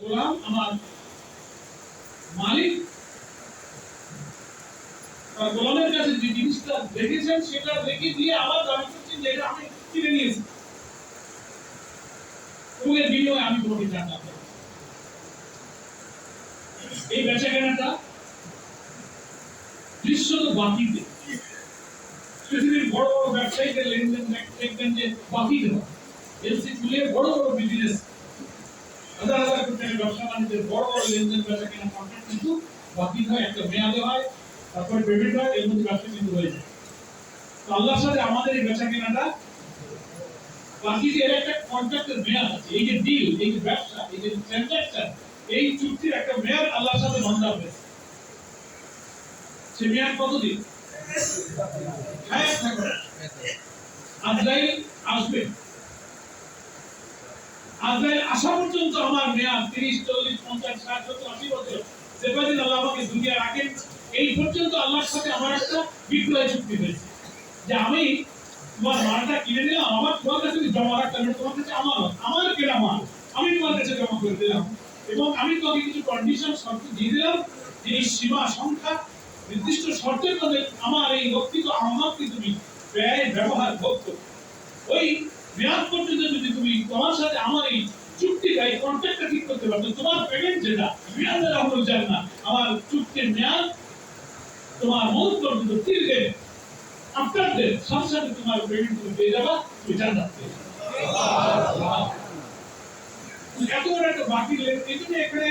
গোলাম আমার মালিক। আর গোলামের কাছে যে জিনিসটা দেখেছেন, সেটা রেখে দিয়ে আবার দাবি করছেন যে এটা আমি কিনে নিয়েছি। এর বিনিময়ে আমি তোমাকে জান্নাত এই বেচা কেনাটা দৃশ্যত বাকিতে পৃথিবীর বড় বড় ব্যবসায়ীদের লেনদেন, দেখবেন যে বাকিতে হয়। এলসি খুলে বড় বড় বিজনেস হাজার ব্যবসা বড় বড় লেনদেন কেনা কন্ট্রাক্ট কিন্তু বাকি হয়, একটা মেয়াদে হয়, তারপরে পেমেন্ট হয়, এর মধ্যে ব্যবসা কিন্তু হয়ে যায়। তো আল্লাহর সাথে আমাদের এই বেচা কেনাটা বাকি যে একটা কন্ট্রাক্টের মেয়াদ আছে, এই যে ডিল এই যে ব্যবসা, এই যে ট্রানজাকশন এই চুক্তির একটা মেয়াদ আল্লাহর সাথে বান্ধা হয়েছে সে মেয়াদ কতদিন? থাকবে। আজরাইল আসবে। আজরাইল আসা পর্যন্ত আমার মেয়াদ তিরিশ, চল্লিশ, পঞ্চাশ, ষাট, সত্তর, আশি বছর যে আল্লাহ আমাকে দুনিয়া রাখেন, এই পর্যন্ত আল্লাহর সাথে আমার একটা বিক্রয় চুক্তি হয়েছে। যে আমি তোমার মালটা কিনে নিলাম, আমার তোমার কাছে জমা রাখতাম তোমার কাছে আমার আমার কেনা মাল আমি তোমার কাছে জমা করে দিলাম। এবং আমি তোমাকে কিছু কন্ডিশন শর্ত দিয়ে দিলাম যে এই সীমা, সংখ্যা, নির্দিষ্ট শর্তের মধ্যে আমার এই রক্ষিত আমাকে তুমি ব্যয়, ব্যবহার করতো ওই মেয়াদ পর্যন্ত যদি তুমি তোমার সাথে আমার এই চুক্তিটা এই কন্ট্রাক্টটা ঠিক করতে পারতো তোমার পেমেন্ট যেটা, মেয়াদের আমল যায় না। আমার চুক্তির মেয়াদ তোমার মৌত পর্যন্ত তিল আফটার দেন সাথে সাথে তোমার পেমেন্ট তুমি পেয়ে যাবা তুমি জান্নাত এত বড় একটা বাকি এই জন্য এখানে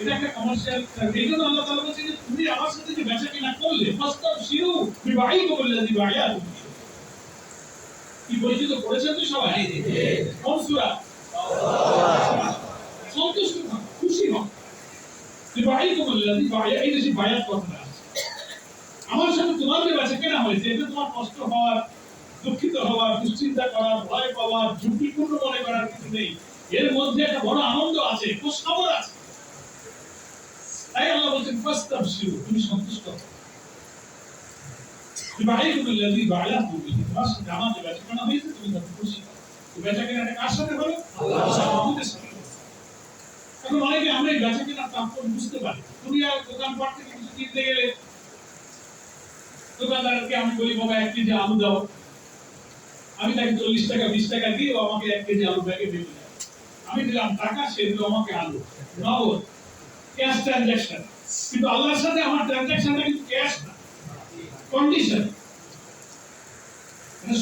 এটা একটা কমার্শিয়াল এই জন্য আল্লাহ তাআলা বলছে যে, তুমি আমার সাথে যে বেচা কিনা করলে ফাস্তাব শিরু বিবাহি করলে দিবাহিয়া কি পরিচিত করেছেন তো সবাই? কোন সূরা সন্তুষ্ট হন খুশি হন। আমার সাথে তোমার যে বেচা কেনা হয়েছে এটা তোমার কষ্ট হওয়ার দুঃখিত হওয়ার দুশ্চিন্তা করার ভয় পাওয়ার ঝুঁকিপূর্ণ মনে করার কিছু নেই। এর মধ্যে একটা বড় আনন্দ আছে খোঁজখবর আছে। তাই আল্লাহ বলছেন ফাস্তাবশিরু তুমি সন্তুষ্ট হও। তুমি খুশি তো কার সাথে হলো সাথে এখন অনেকে আমরা এই বুঝতে পারি থেকে কিছু কিনতে গেলে দোকানদারকে আমি বলি বাবা এক কেজি আলু দাও আমি তাকে চল্লিশ টাকা বিশ টাকা দিয়ে আমাকে এক কেজি আলু ব্যাগে দিল আমি দিলাম টাকা সে দিল আমাকে আলু নগদ ক্যাশ ট্রানজাকশন কিন্তু আল্লাহর সাথে আমার ট্রানজাকশনটা কিন্তু ক্যাশ না কন্ডিশন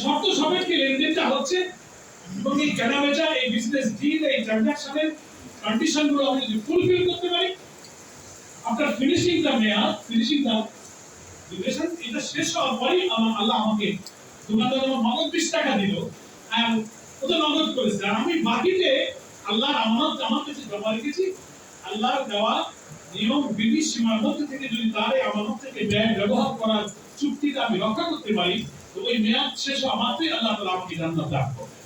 শর্ত সাপেক্ষে লেনদেনটা হচ্ছে এবং এই কেনা বেচা, এই বিজনেস ডিল এই ট্রানজাকশনের কন্ডিশনগুলো আমি যদি ফুলফিল করতে পারি আফটার ফিনিশিং দ্য মেয়াদ ফিনিশিং দ্য ডিউরেশন এটা শেষ হওয়ার পরই আমার আল্লাহ আমাকে দোকানদার আমার নগদ বিশ টাকা দিল আর ও তো নগদ করেছে। আর আমি বাকিতে আল্লাহর আমানত, আমার কাছে জমা রেখেছি, আল্লাহর দেওয়া নিয়ম, বিধি, সীমার মধ্যে থেকে যদি তার এই আমানত থেকে ব্যয় ব্যবহার করার চুক্তিটা আমি রক্ষা করতে পারি, তো ওই মেয়াদ শেষ হওয়া মাত্রই আল্লাহ তালা আমাকে জান্নাত দান করবে